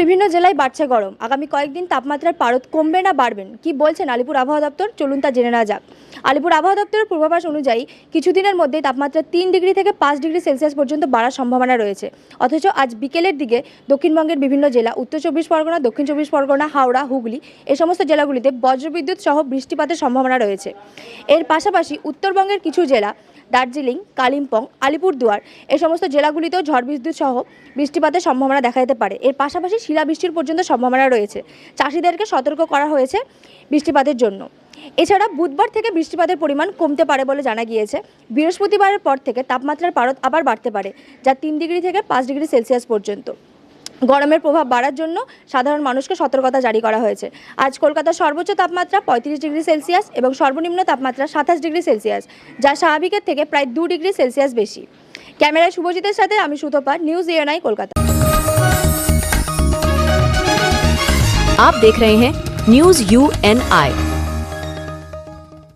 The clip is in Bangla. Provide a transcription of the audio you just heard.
বিভিন্ন জেলায় বাড়ছে গরম। আগামী কয়েকদিন তাপমাত্রার পারদ কমবে না বাড়বেন কি বলছেন আলিপুর আবহাওয়া দপ্তর? চলুন তা জেনে নেওয়া যাক। আলিপুর আবহাওয়া দপ্তরের পূর্বাভাস অনুযায়ী কিছুদিনের মধ্যে তাপমাত্রা তিন ডিগ্রি থেকে পাঁচ ডিগ্রি সেলসিয়াস পর্যন্ত বাড়ার সম্ভাবনা রয়েছে। অথচ আজ বিকেলের দিকে দক্ষিণবঙ্গের বিভিন্ন জেলা, উত্তর চব্বিশ পরগনা, দক্ষিণ চব্বিশ পরগনা, হাওড়া, হুগলি এই সমস্ত জেলাগুলিতে বজ্রবিদ্যুৎ সহ বৃষ্টিপাতের সম্ভাবনা রয়েছে। এর পাশাপাশি উত্তরবঙ্গের কিছু জেলা, দার্জিলিং, কালিম্পং, আলিপুরদুয়ার এ সমস্ত জেলাগুলিতেও ঝড় বিদ্যুৎ সহ বৃষ্টিপাতের সম্ভাবনা দেখা যেতে পারে। এর পাশাপাশি শিলাবৃষ্টির পর্যন্ত সম্ভাবনা রয়েছে। চাষিদেরকে সতর্ক করা হয়েছে বৃষ্টিপাতের জন্য। এছাড়া বুধবার থেকে বৃষ্টিপাতের পরিমাণ কমতে পারে বলে জানা গিয়েছে বৃহস্পতিবারের পর থেকে তাপমাত্রার পারদ আবার বাড়তে পারে যা তিন ডিগ্রি থেকে পাঁচ ডিগ্রি সেলসিয়াস পর্যন্ত গরমের প্রভাব বাড়ার জন্য সাধারণ মানুষকে সতর্কতা জারি করা হয়েছে আজ কলকাতার সর্বোচ্চ তাপমাত্রা পঁয়ত্রিশ ডিগ্রি সেলসিয়াস এবং সর্বনিম্ন তাপমাত্রা সাতাশ ডিগ্রি সেলসিয়াস যা স্বাভাবিকের থেকে প্রায় দু ডিগ্রি সেলসিয়াস বেশি ক্যামেরায় শুভজিতের সাথে আমি সুতপা নিউজ ইএনআই কলকাতা आप देख रहे हैं न्यूज यू एन आई